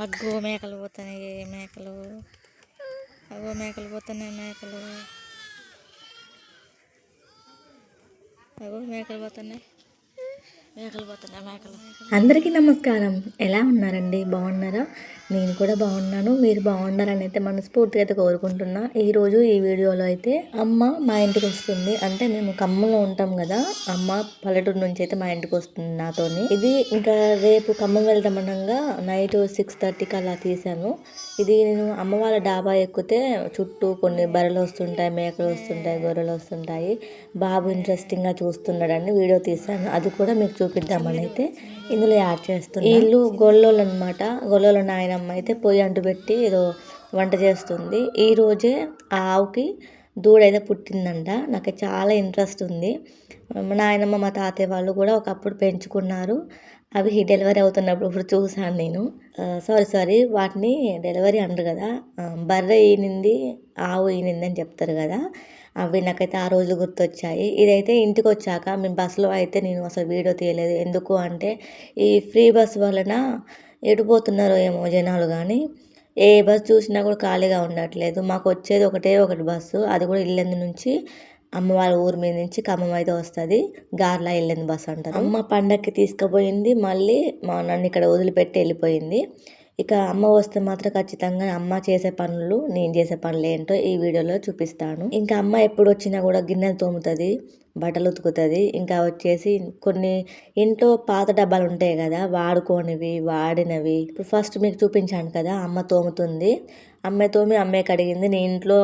అగ్గో మేకలు పోతున్నాయి మేకలు. అగ్గో మేకలు పోతున్నాయి మేకలు. అగ్గో మేకలు పోతున్నాయి. అందరికీ నమస్కారం. ఎలా ఉన్నారండి? బాగున్నారా? నేను కూడా బాగున్నాను. మీరు బాగున్నారని అయితే మనస్ఫూర్తిగా అయితే కోరుకుంటున్నా. ఈరోజు ఈ వీడియోలో అయితే అమ్మ మా ఇంటికి వస్తుంది. అంటే మేము ఖమ్మంలో ఉంటాం కదా. అమ్మ పల్లెటూరు నుంచి అయితే మా ఇంటికి వస్తుంది నాతోని. ఇది ఇంకా రేపు ఖమ్మం వెళ్తామనగా నైట్ సిక్స్ థర్టీకి అలా తీసాను ఇది నేను అమ్మ వాళ్ళ డాబా ఎక్కితే చుట్టూ కొన్ని బర్రెలు వస్తుంటాయి మేకలు వస్తుంటాయి గొర్రెలు వస్తుంటాయి. బాబు ఇంట్రెస్టింగ్గా చూస్తున్నాడని వీడియో తీసాను అది కూడా మీకు చూపిద్దామని అయితే ఇందులో యాడ్ చేస్తాను వీళ్ళు గొల్లోళ్ళు అనమాట గొల్లోళ్ళ నాయనమ్మ అయితే పొయ్యి అంటు పెట్టి ఏదో వంట చేస్తుంది. ఈరోజే ఆ ఆవుకి దూడైతే పుట్టిందంట. నాకు చాలా ఇంట్రెస్ట్ ఉంది. మా నాయనమ్మ మా తాతయ్య వాళ్ళు కూడా ఒకప్పుడు పెంచుకున్నారు. అవి డెలివరీ అవుతున్నప్పుడు ఇప్పుడు చూసాను నేను. సారీ సారీ వాటిని డెలివరీ అంటారు కదా. బర్రె ఈనింది ఆవు ఈనింది అని చెప్తారు కదా. అవి నాకైతే ఆ రోజులు గుర్తొచ్చాయి. ఇదైతే ఇంటికి వచ్చాక మేము బస్సులో అయితే నేను అసలు వీడియో తీయలేదు. ఎందుకు అంటే ఈ ఫ్రీ బస్ వలన ఎడిపోతున్నారో ఏమో జనాలు కానీ ఏ బస్ చూసినా కూడా ఖాళీగా ఉండట్లేదు. మాకు వచ్చేది ఒకటే ఒకటి బస్సు. అది కూడా ఇల్లెందు నుంచి అమ్మ వాళ్ళ ఊరి మీద నుంచి ఖమ్మం అయితే వస్తుంది. గార్లా వెళ్ళింది బస్ అంటారు. అమ్మ పండక్కి తీసుకుపోయింది. మళ్ళీ మా నన్ను ఇక్కడ వదిలిపెట్టి వెళ్ళిపోయింది. ఇక అమ్మ వస్తే మాత్రం ఖచ్చితంగా అమ్మ చేసే పనులు నేను చేసే పనులు ఏంటో ఈ వీడియోలో చూపిస్తాను. ఇంకా అమ్మ ఎప్పుడు వచ్చినా కూడా గిన్నెలు తోముతుంది. బట్టలు ఉతుకుతుంది. ఇంకా వచ్చేసి కొన్ని ఇంట్లో పాత డబ్బాలు ఉంటాయి కదా వాడుకోనివి వాడినవి. ఇప్పుడు ఫస్ట్ మీకు చూపించాను కదా అమ్మ తోముతుంది. అమ్మాయి తోమి అమ్మాయి కడిగింది. నేను ఇంట్లో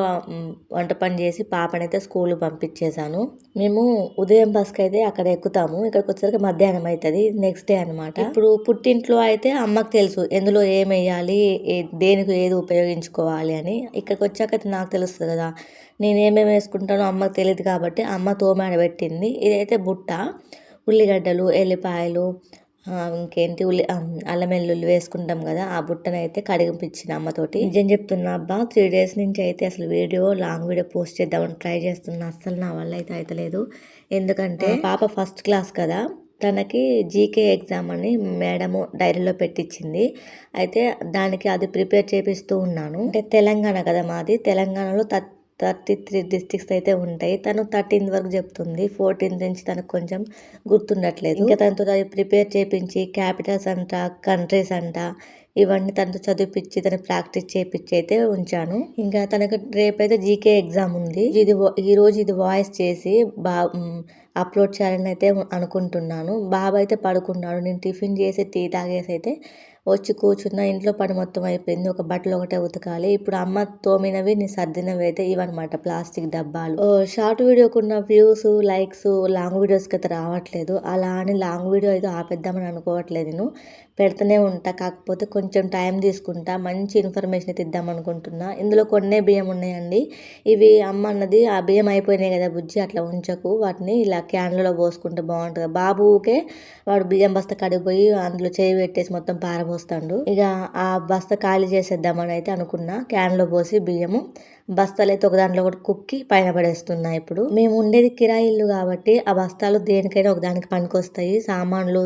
వంట పని చేసి పాపనైతే స్కూల్ పంపించేశాను. మేము ఉదయం బస్కి అయితే అక్కడ ఎక్కుతాము. ఇక్కడికి వచ్చేసరికి మధ్యాహ్నం అవుతుంది నెక్స్ట్ డే అనమాట ఇప్పుడు పుట్టింట్లో అయితే అమ్మకి తెలుసు ఎందులో ఏం వేయాలి ఏ- దేనికి ఏది ఉపయోగించుకోవాలి అని. ఇక్కడికి వచ్చాక అయితే నాకు తెలుస్తుంది కదా నేను ఏమేమి వేసుకుంటానో అమ్మకి తెలియదు కాబట్టి అమ్మ తోమాడ పెట్టింది. ఇదైతే బుట్ట ఉల్లిగడ్డలు ఎల్లిపాయలు ఇంకేంటి ఉల్లి అల్లం వెల్లుల్లి వేసుకుంటాం కదా ఆ బుట్టను అయితే కడిగిపించిన అమ్మతోటి. నిజం చెప్తున్నా అబ్బా త్రీ డేస్ నుంచి అయితే అసలు వీడియో లాంగ్ వీడియో పోస్ట్ చేద్దామని ట్రై చేస్తున్నా. అస్సలు నా వల్ల అయితే అయితలేదు. ఎందుకంటే పాప ఫస్ట్ క్లాస్ కదా తనకి జీకే ఎగ్జామ్ అని మేడము డైరీలో పెట్టించింది అయితే దానికి అది ప్రిపేర్ చేపిస్తూ ఉన్నాను. అంటే తెలంగాణ కదా మాది తెలంగాణలో త థర్టీ త్రీ డిస్ట్రిక్ట్స్ అయితే ఉంటాయి. తను థర్టీన్త్ వరకు చెప్తుంది. ఫోర్టీన్త్ నుంచి తనకు కొంచెం గుర్తుండట్లేదు. ఇంకా తనతో ప్రిపేర్ చేపించి క్యాపిటల్స్ అంట కంట్రీస్ అంట ఇవన్నీ తనతో చదివిపించి తన ప్రాక్టీస్ చేపించి అయితే ఉంచాను. ఇంకా తనకు రేపైతే జీకే ఎగ్జామ్ ఉంది. ఇది ఈరోజు ఈ రోజు ఇది వాయిస్ చేసి బా అప్లోడ్ చేయాలని అయితే అనుకుంటున్నాను. బాబు అయితే పడుకున్నాడు. నేను టిఫిన్ చేసి టీ తాగేసి అయితే వచ్చి కూర్చున్న ఇంట్లో పని మొత్తం అయిపోయింది. ఒక బట్టలు ఒకటే ఉతకాలి. ఇప్పుడు అమ్మ తోమినవి నీ సర్దినవి అయితే ఇవన్నమాట. ప్లాస్టిక్ డబ్బాలు. షార్ట్ వీడియోకు ఉన్న వ్యూస్ లైక్స్ లాంగ్ వీడియోస్కి అయితే రావట్లేదు. అలా అని లాంగ్ వీడియో అయితే ఆపేద్దామని అనుకోవట్లేదు నేను. పెడుతూనే ఉంటా. కాకపోతే కొంచెం టైం తీసుకుంటా. మంచి ఇన్ఫర్మేషన్ అయితే ఇద్దాం అనుకుంటున్నా. ఇందులో కొన్నే బియ్యం ఉన్నాయండి. ఇవి అమ్మ అన్నది ఆ బియ్యం అయిపోయినాయి కదా బుజ్జి అట్లా ఉంచకు. వాటిని ఇలా క్యాన్లలో పోసుకుంటే బాగుంటుంది. బాబుకే వాడు బియ్యం బస్తా కడిగిపోయి అందులో చేయి పెట్టేసి మొత్తం పారబోస్తాడు ఇక ఆ బస్తా ఖాళీ చేసేద్దామని అయితే అనుకున్నా. క్యాన్లో పోసి బియ్యము బస్తాలు అయితే ఒక దాంట్లో కూడా కుక్కి పైన పడేస్తున్నా ఇప్పుడు. మేము ఉండేది కిరాయి ఇల్లు కాబట్టి ఆ బస్తాలు దేనికైనా ఒక దానికి పనికొస్తాయి. సామాన్లు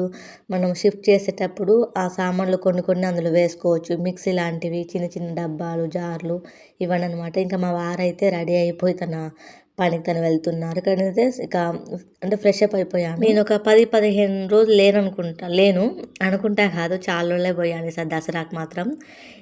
మనం షిఫ్ట్ చేసేటప్పుడు ఆ సామాన్లు కొన్ని కొన్ని అందులో వేసుకోవచ్చు. మిక్సీ లాంటివి చిన్న చిన్న డబ్బాలు జార్లు ఇవన్నీ అనమాట ఇంకా మా వారైతే రెడీ అయిపోయి తన పనికి తను వెళ్తున్నారు. ఇక్కడైతే ఇక అంటే ఫ్రెష్ అప్ అయిపోయాను. నేను ఒక పది పదిహేను రోజులు లేను అనుకుంటా లేను. అనుకుంటా కాదు చాలా రోజులే పోయాను సార్ దసరాకు మాత్రం.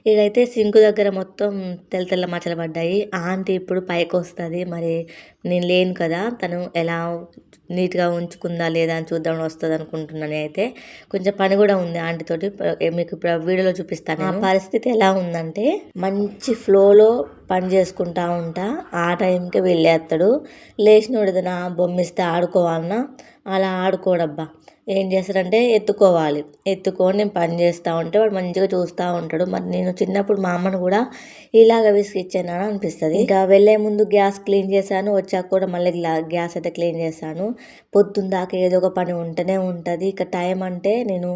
ఇదైతే సింకు దగ్గర మొత్తం తెల్ల తెల్ల మచ్చలు పడ్డాయి. ఆంటీ ఇప్పుడు పైకి వస్తుంది. మరి నేను లేను కదా తను ఎలా నీట్గా ఉంచుకుందా లేదా అని చూద్దామని వస్తుంది అనుకుంటున్నాను అయితే కొంచెం పని కూడా ఉంది ఆంటీ తోటి ప- మీకు ఇప్పుడు వీడియోలో చూపిస్తాను ఆ పరిస్థితి ఎలా ఉందంటే మంచి ఫ్లోలో పని చేసుకుంటా ఉంటా. ఆ టైంకి వెళ్ళేస్తాడు లేచినోడు ఏదైనా బొమ్మిస్తే ఆడుకోవాలన్నా అలా ఆడుకోడబ్బా. ఏం చేస్తాడంటే ఎత్తుకోవాలి. ఎత్తుకొని నేను పని చేస్తూ ఉంటే వాడు మంచిగా చూస్తూ ఉంటాడు. మరి నేను చిన్నప్పుడు మా అమ్మను కూడా ఇలాగ విసిగిచ్చాను అని అనిపిస్తుంది. ఇంకా వెళ్ళే ముందు గ్యాస్ క్లీన్ చేశాను. వచ్చాక కూడా మళ్ళీ గ్యాస్ అయితే క్లీన్ చేశాను. పొద్దున్న దాకా ఏదో ఒక పని ఉంటూనే ఉంటుంది. ఇక టైం అంటే నేను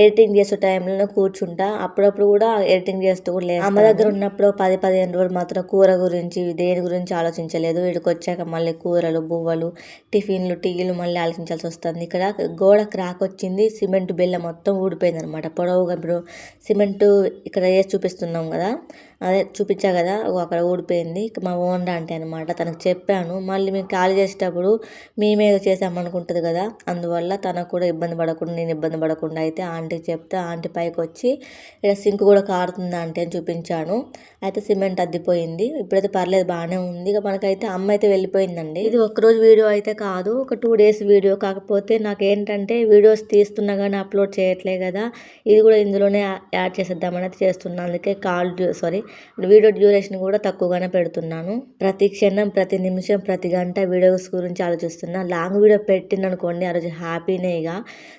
ఎడిటింగ్ చేసే టైంలో కూర్చుంటా. అప్పుడప్పుడు కూడా ఎడిటింగ్ చేస్తూ కూడా లేదు అమ్మ దగ్గర ఉన్నప్పుడు పది పదిహేను రోజులు మాత్రం కూర గురించి దేని గురించి ఆలోచించలేదు. వీడికి వచ్చాక మళ్ళీ కూరలు బువ్వలు టిఫిన్లు టీలు మళ్ళీ ఆలోచించాల్సి వస్తుంది. ఇక్కడ గోడ క్రాక్ వచ్చింది సిమెంట్ బిల్ల మొత్తం ఊడిపోయింది అనమాట పొడవుగా ఇప్పుడు సిమెంట్ ఇక్కడ వేసి చూపిస్తున్నాం కదా? అదే చూపించా కదా? అక్కడ ఊడిపోయింది. ఇక మా ఓనర్ అంటే అనమాట తనకు చెప్పాను. మళ్ళీ మేము ఖాళీ చేసేటప్పుడు మేమే చేసామనుకుంటుంది కదా? అందువల్ల తనకు కూడా ఇబ్బంది పడకుండా నేను ఇబ్బంది పడకుండా అయితే ఆంటీకి చెప్తే ఆంటీ పైకి వచ్చి ఇక్కడ సింక్ కూడా కారుతుంది ఆంటీ అని చూపించాను. అయితే సిమెంట్ అద్దిపోయింది. ఇప్పుడైతే పర్లేదు బాగానే ఉంది. ఇక మనకైతే అమ్మ అయితే వెళ్ళిపోయిందండి. ఇది ఒక్కరోజు వీడియో అయితే కాదు. ఒక టూ డేస్ వీడియో. కాకపోతే నాకు ఏంటంటే వీడియోస్ తీస్తున్నా కానీ అప్లోడ్ చేయట్లే కదా. ఇది కూడా ఇందులోనే యాడ్ చేసేద్దామని అయితే చేస్తున్నాను అందుకే కాల్ సారీ వీడియో డ్యూరేషన్ కూడా తక్కువగానే పెడుతున్నాను. ప్రతి క్షణం ప్రతి నిమిషం ప్రతి గంట వీడియోస్ గురించి ఆలోచిస్తున్నా. లాంగ్ వీడియో పెట్టిందనుకోండి ఆ రోజు హ్యాపీనే ఇక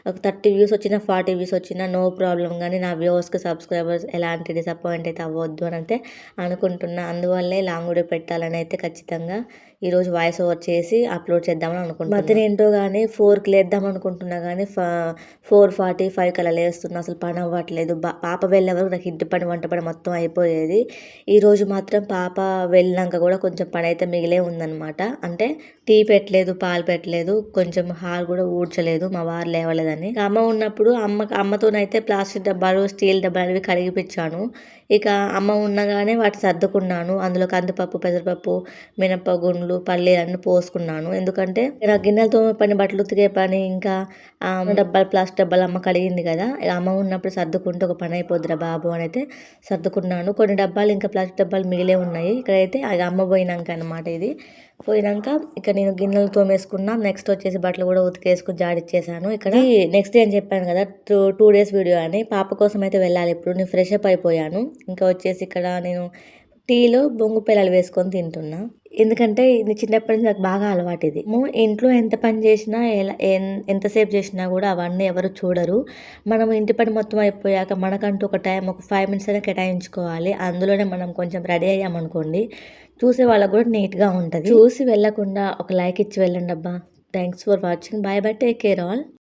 ఒక థర్టీ వ్యూస్ వచ్చినా ఫార్టీ వ్యూస్ వచ్చినా నో ప్రాబ్లం. కానీ నా వ్యూవర్స్కి సబ్స్క్రైబర్స్ ఎలాంటి డిసప్పాయింట్ అయితే అవ్వద్దు అని అయితే అనుకుంటున్నా. అందువల్లే లాంగ్ వీడియో పెట్టాలని అయితే ఖచ్చితంగా ఈరోజు వాయిస్ ఓవర్ చేసి అప్లోడ్ చేద్దామని అనుకుంటున్నాను మధ్యన ఏంటో కానీ ఫోర్కి లేద్దాం అనుకుంటున్నా కానీ ఫోర్ ఫార్టీ ఫైవ్ కల్లా లేస్తున్నా అసలు పని అవ్వట్లేదు పాప వెళ్ళే వరకు నాకు ఇంటి పని వంట పని మొత్తం అయిపోయేది. ఈరోజు మాత్రం పాప వెళ్ళాక కూడా కొంచెం పని అయితే మిగిలే ఉందన్నమాట. అంటే టీ పెట్టలేదు పాలు పెట్టలేదు కొంచెం హాల్ కూడా ఊడ్చలేదు మా వారు లేవలేదని. అమ్మ ఉన్నప్పుడు అమ్మ అమ్మతోనైతే ప్లాస్టిక్ డబ్బాలు స్టీల్ డబ్బాలు అవి కడిగిపించాను ఇక అమ్మ ఉండగానే వాటి సర్దుకున్నాను. అందులో కందిపప్పు పెసరపప్పు మినప గుండ్లు పల్లీలు పోసుకున్నాను. ఎందుకంటే నా గిన్నెలు తోమే పని బట్టలు ఉతికే పని ఇంకా డబ్బాలు ప్లాస్టిక్ డబ్బాలు అమ్మ కడిగింది కదా. ఇక అమ్మ ఉన్నప్పుడు సర్దుకుంటే ఒక పని అయిపోద్దిరా బాబు అని అయితే సర్దుకున్నాను. కొన్ని డబ్బాలు ఇంకా ప్లాస్టిక్ డబ్బాలు మిగిలే ఉన్నాయి. ఇక్కడైతే అది అమ్మ పోయినాక అనమాట ఇది. పోయినాక ఇక నేను గిన్నెలు తోమేసుకున్నా. నెక్స్ట్ వచ్చేసి బట్టలు కూడా ఉతికేసుకుని జాడిచ్చేసాను. ఇక్కడ నెక్స్ట్ డే అని చెప్పాను కదా టూ టూ డేస్ వీడియో అని. పాప కోసం అయితే వెళ్ళాలి ఇప్పుడు. నేను ఫ్రెష్ అప్ అయిపోయాను. ఇంకా వచ్చేసి ఇక్కడ నేను టీలో బొంగు పిల్లలు వేసుకొని తింటున్నా. ఎందుకంటే ఇది చిన్నప్పటి నుంచి నాకు బాగా అలవాటు ఇది ఇంట్లో ఎంత పని చేసినా ఎలా ఎంతసేపు చేసినా కూడా అవన్నీ ఎవరు చూడరు. మనం ఇంటి పని మొత్తం అయిపోయాక మనకంటూ ఒక టైం ఒక ఫైవ్ మినిట్స్ అయినా కేటాయించుకోవాలి. అందులోనే మనం కొంచెం రెడీ అయ్యామనుకోండి చూసే వాళ్ళకు కూడా నీట్గా ఉంటుంది. చూసి వెళ్ళకుండా ఒక లైక్ ఇచ్చి వెళ్ళండి అబ్బా thanks for watching. Bye bye. Take care all.